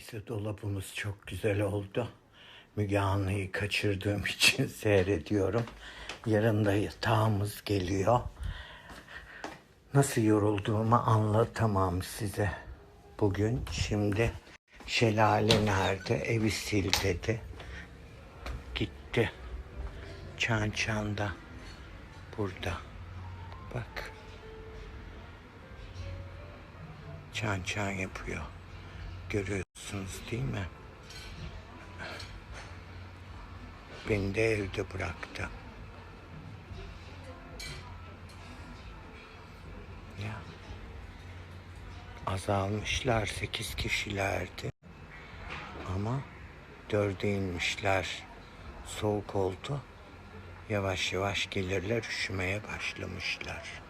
Neyse dolabımız çok güzel oldu. Müge Anlı'yı kaçırdığım için seyrediyorum. Yarın da yatağımız geliyor. Nasıl yorulduğumu anlatamam size. Bugün şimdi şelale nerede? Evi sil dedi. Gitti. Çan çanda. Burada. Bak. Çan çan yapıyor. Görüyorsunuz değil mi? Beni de evde bıraktı. Ya. Azalmışlar sekiz kişilerdi. Ama dörde inmişler. Soğuk oldu. Yavaş yavaş gelirler üşümeye başlamışlar.